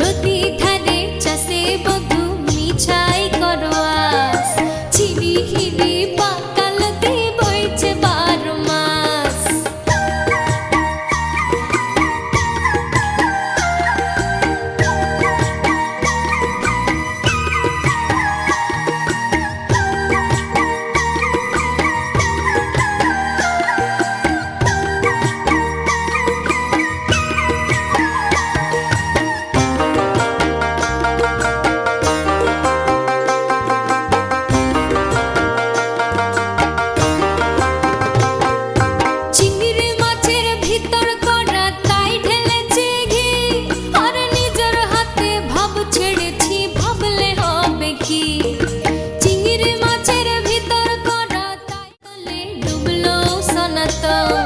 নদী ধারে চাষে বধু মিছাই করোয়া ছিড়ি হিড়ি পাকা Santo.